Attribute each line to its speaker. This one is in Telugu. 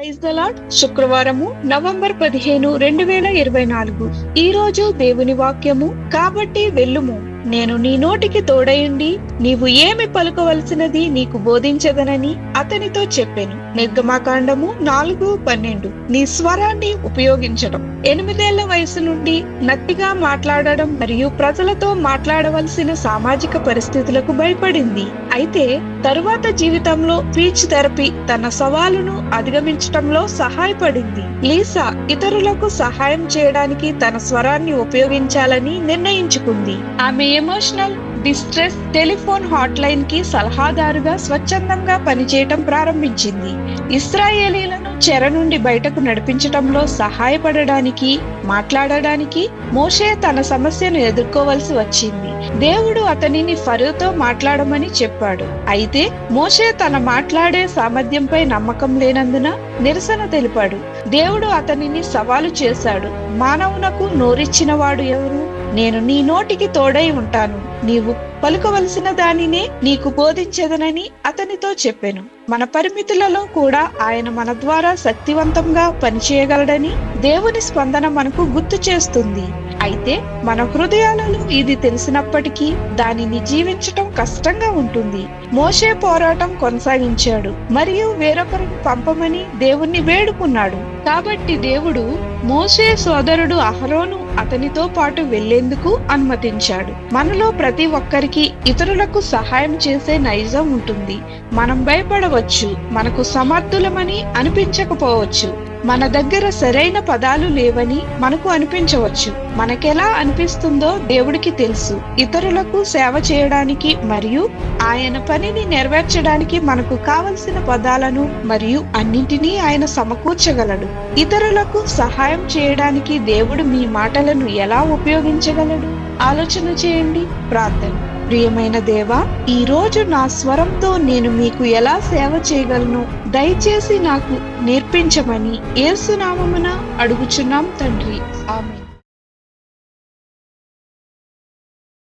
Speaker 1: ప్రైజ్ ద శుక్రవారము నవంబర్ పదిహేను రెండు వేల ఇరవై నాలుగు. ఈ రోజు దేవుని వాక్యము. కాబట్టి వెళ్ళుము. నేను నీ నోటికి తోడయుండి నీవు ఏమి పలుకవలసినది నీకు బోధించదనని అతనితో చెప్పాను. నిర్గమాకాండము నాలుగు పన్నెండు. నీ స్వరాన్ని ఉపయోగించడం ఎనిమిదేళ్ళ వయసు నుండి నత్తిగా మాట్లాడడం మరియు ప్రజలతో మాట్లాడవలసిన సామాజిక పరిస్థితులకు భయపడింది. అయితే తరువాత జీవితంలో స్పీచ్ థెరపీ తన సవాలును అధిగమించటంలో సహాయపడింది. లీసా ఇతరులకు సహాయం చేయడానికి తన స్వరాన్ని ఉపయోగించాలని నిర్ణయించుకుంది. ఆమె ఎమోషనల్ డిస్ట్రెస్ టెలిఫోన్ హాట్ లైన్కి సలహాదారుగా స్వచ్ఛందంగా పనిచేయటం ప్రారంభించింది. ఇస్రాయేలీలను చెర నుండి బయటకు నడిపించటంలో సహాయపడడానికి మాట్లాడడానికి మోషే తన సమస్యను ఎదుర్కోవలసి వచ్చింది. దేవుడు అతనిని ఫరోతో మాట్లాడమని చెప్పాడు. అయితే మోషే తన మాట్లాడే సామర్థ్యంపై నమ్మకం లేనందున నిరసన తెలిపాడు. దేవుడు అతనిని సవాలు చేశాడు. మానవునకు నోరిచ్చిన వాడు ఎవరు? నేను నీ నోటికి తోడై ఉంటాను. నీవు పలుకవలసిన దానినే నీకు బోధించదనని అతనితో చెప్పాను. మన పరిమితులలో కూడా ఆయన మన ద్వారా శక్తివంతంగా పనిచేయగలడని దేవుని స్పందన మనకు గుర్తు చేస్తుంది. అయితే మన హృదయాలలో ఇది తెలిసినప్పటికీ దానిని జీవించటం కష్టంగా ఉంటుంది. మోషే పోరాటం కొనసాగించాడు. మరియు వేరొకరిని పంపమని దేవుణ్ణి వేడుకున్నాడు. కాబట్టి దేవుడు మోషే సోదరుడు అహరోను అతనితో పాటు వెళ్ళేందుకు అనుమతించాడు. మనలో ప్రతి ఒక్కరికి ఇతరులకు సహాయం చేసే నైజం ఉంటుంది. మనం భయపడవచ్చు మనకు సమర్థులమని అనిపించకపోవచ్చు. మన దగ్గర సరైన పదాలు లేవని మనకు అనిపించవచ్చు. మనకెలా అనిపిస్తుందో దేవుడికి తెలుసు. ఇతరులకు సేవ చేయడానికి మరియు ఆయన పనిని నెరవేర్చడానికి మనకు కావలసిన పదాలను మరియు అన్నింటినీ ఆయన సమకూర్చగలడు. ఇతరులకు సహాయం చేయడానికి దేవుడు మీ మాటలను ఎలా ఉపయోగించగలడు? ఆలోచన చేయండి. ప్రార్థన. ప్రియమైన దేవా ఈ రోజు నా స్వరంతో నేను మీకు ఎలా సేవ చేయగలను? దయచేసి నాకు నేర్పించమని ఏసునామమున అడుగుచున్నాం తండ్రి. ఆమె